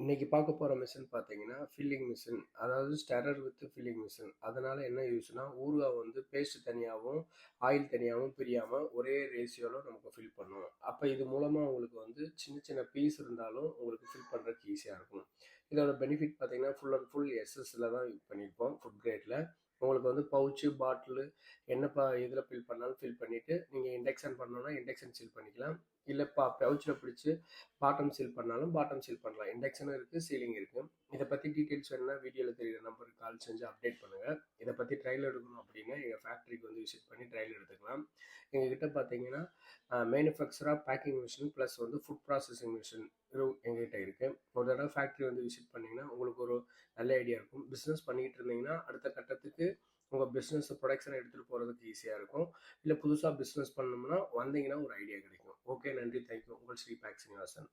இன்னைக்கு பார்க்க போகிற மிஷின் பார்த்தீங்கன்னா, ஃபில்லிங் மிஷின். அதாவது ஸ்டெரர் வித் ஃபில்லிங் மிஷின். அதனால் என்ன யூஸ்னா, ஊறுகாய் வந்து பேஸ்ட் தனியாகவும் ஆயில் தனியாகவும் பிரியாமல் ஒரே ரேஷியோவில் நமக்கு ஃபில் பண்ணும். அப்போ இது மூலமாக உங்களுக்கு வந்து சின்ன சின்ன பீஸ் இருந்தாலும் உங்களுக்கு ஃபில் பண்ணுறதுக்கு ஈஸியாக இருக்கும். இதோட பெனிஃபிட் பார்த்தீங்கன்னா, ஃபுல் அண்ட் ஃபுல் எஸ்எஸ்சில் தான் பண்ணியிருப்போம். ஃபுட் கிரேட்டில் உங்களுக்கு வந்து பவுச்சு, பாட்டிலு என்ன ப எதுல ஃபில் பண்ணாலும் ஃபில் பண்ணிவிட்டு நீங்கள் இண்டக்ஷன் பண்ணணும்னா இண்டக்ஷன் சீல் பண்ணிக்கலாம். இல்லை பா பவுச்ல பிடிச்சி பாட்டம் சீல் பண்ணாலும் பாட்டம் சீல் பண்ணலாம். இண்டக்ஷனும் இருக்குது சீலிங் இருக்குது இதை பற்றி டீட்டெயில்ஸ் வேணும்னா வீடியோவில் தெரியிற நம்பருக்கு கால் செஞ்சு அப்டேட் பண்ணுங்கள் இதை பற்றி ட்ரையல் எடுக்கணும் அப்படின்னா, எங்கள் ஃபேக்ட்ரிக்கு வந்து விசிட் பண்ணி ட்ரையல் எடுத்துக்கலாம். எங்ககிட்ட பார்த்தீங்கன்னா, மேனுஃபேக்சராக பேக்கிங் மிஷின் ப்ளஸ் வந்து ஃபுட் ப்ராசஸிங் மிஷின் எங்ககிட்ட இருக்குது ஒரு தடவை ஃபேக்ட்ரி வந்து விசிட் பண்ணிங்கன்னா உங்களுக்கு ஒரு நல்ல ஐடியா இருக்கும். பிஸ்னஸ் பண்ணிக்கிட்டு இருந்தீங்கன்னா, அடுத்த கட்டத்துக்கு உங்கள் பிஸ்னஸ் புரொடக்ஷன எடுத்துகிட்டு போகிறதுக்கு ஈஸியாக இருக்கும். இல்லை புதுசாக பிஸ்னஸ் பண்ணணும்னா வந்தீங்கன்னா ஒரு ஐடியா கிடைக்கும். ஓகே நன்றி, தேங்க் யூ. உங்கள் ஸ்ரீ பேக் சீனிவாசன்.